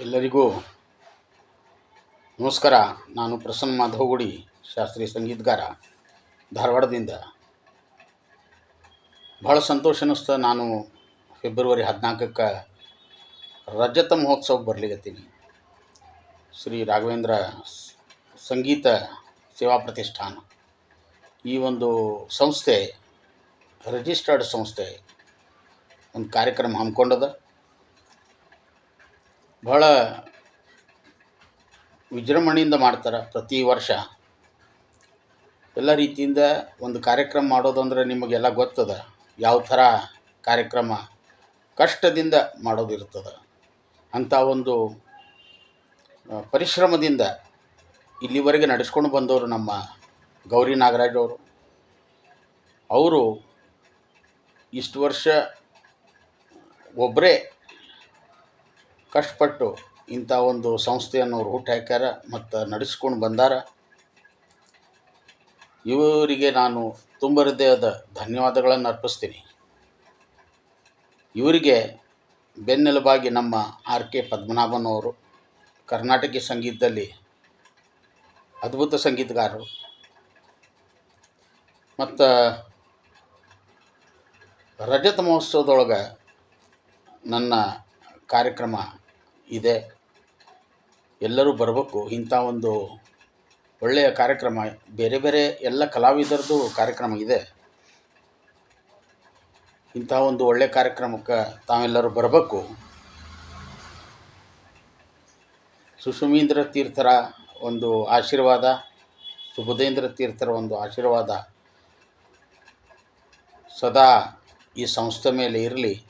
ಎಲ್ಲರಿಗೂ ನಮಸ್ಕಾರ. ನಾನು ಪ್ರಸನ್ನ ಮಾಧವಗುಡಿ, ಶಾಸ್ತ್ರೀಯ ಸಂಗೀತಗಾರ, ಧಾರವಾಡದಿಂದ. ಭಾಳ ಸಂತೋಷ ಅನ್ನಿಸ್ತ. ನಾನು ಫೆಬ್ರವರಿ ಹದಿನಾಲ್ಕಕ್ಕೆ ರಜತ ಮಹೋತ್ಸವಕ್ಕೆ ಬರ್ಲಿಕತ್ತೀನಿ. ಶ್ರೀ ರಾಘವೇಂದ್ರ ಸಂಗೀತ ಸೇವಾ ಪ್ರತಿಷ್ಠಾನ. ಈ ಒಂದು ಸಂಸ್ಥೆ, ರಿಜಿಸ್ಟರ್ಡ್ ಸಂಸ್ಥೆ, ಒಂದು ಕಾರ್ಯಕ್ರಮ ಹಮ್ಮಿಕೊಂಡದ. ಭಾಳ ವಿಜೃಂಭಣೆಯಿಂದ ಮಾಡ್ತಾರೆ ಪ್ರತಿ ವರ್ಷ. ಎಲ್ಲ ರೀತಿಯಿಂದ ಒಂದು ಕಾರ್ಯಕ್ರಮ ಮಾಡೋದಂದ್ರೆ ನಿಮಗೆಲ್ಲ ಗೊತ್ತದ ಯಾವ ಥರ ಕಾರ್ಯಕ್ರಮ ಕಷ್ಟದಿಂದ ಮಾಡೋದಿರ್ತದೆ ಅಂಥ ಒಂದು ಪರಿಶ್ರಮದಿಂದ ಇಲ್ಲಿವರೆಗೆ ನಡೆಸ್ಕೊಂಡು ಬಂದವರು ನಮ್ಮ ಗೌರಿ ನಾಗರಾಜ್ ಅವರು. ಅವರು ಇಷ್ಟು ವರ್ಷ ಒಬ್ಬರೇ ಕಷ್ಟಪಟ್ಟು ಇಂಥ ಒಂದು ಸಂಸ್ಥೆಯನ್ನು ಅವ್ರು ಹುಟ್ಟು ಹಾಕ್ಯಾರ ಮತ್ತು ನಡೆಸ್ಕೊಂಡು ಬಂದಾರ. ಇವರಿಗೆ ನಾನು ತುಂಬ ಹೃದಯದ ಧನ್ಯವಾದಗಳನ್ನು ಅರ್ಪಿಸ್ತೀನಿ. ಇವರಿಗೆ ಬೆನ್ನೆಲುಬಾಗಿ ನಮ್ಮ ಆರ್ ಕೆ ಪದ್ಮನಾಭನವರು ಕರ್ನಾಟಕ ಸಂಗೀತದಲ್ಲಿ ಅದ್ಭುತ ಸಂಗೀತಗಾರರು. ಮತ್ತು ರಜತ ಮಹೋತ್ಸವದೊಳಗೆ ನನ್ನ ಕಾರ್ಯಕ್ರಮ ಇದೆ. ಎಲ್ಲರೂ ಬರಬೇಕು. ಇಂಥ ಒಂದು ಒಳ್ಳೆಯ ಕಾರ್ಯಕ್ರಮ, ಬೇರೆ ಬೇರೆ ಎಲ್ಲ ಕಲಾವಿದರದ್ದು ಕಾರ್ಯಕ್ರಮ ಇದೆ. ಇಂಥ ಒಂದು ಒಳ್ಳೆಯ ಕಾರ್ಯಕ್ರಮಕ್ಕೆ ತಾವೆಲ್ಲರೂ ಬರಬೇಕು. ಸುಷುಮೀಂದ್ರ ತೀರ್ಥರ ಒಂದು ಆಶೀರ್ವಾದ ಸುಬುಧೇಂದ್ರ ತೀರ್ಥರ ಒಂದು ಆಶೀರ್ವಾದ ಸದಾ ಈ ಸಂಸ್ಥೆ ಮೇಲೆ ಇರಲಿ.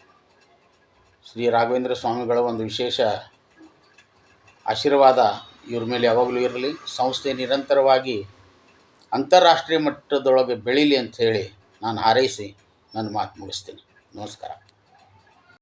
ಶ್ರೀ ರಾಘವೇಂದ್ರ ಸ್ವಾಮಿಗಳ ಒಂದು ವಿಶೇಷ ಆಶೀರ್ವಾದ ಇವ್ರ ಮೇಲೆ ಯಾವಾಗಲೂ ಇರಲಿ. ಸಂಸ್ಥೆ ನಿರಂತರವಾಗಿ ಅಂತಾರಾಷ್ಟ್ರೀಯ ಮಟ್ಟದೊಳಗೆ ಬೆಳೀಲಿ ಅಂತ ಹೇಳಿ ನಾನು ಹಾರೈಸಿ ನನ್ನ ಮಾತು ಮುಗಿಸ್ತೀನಿ. ನಮಸ್ಕಾರ.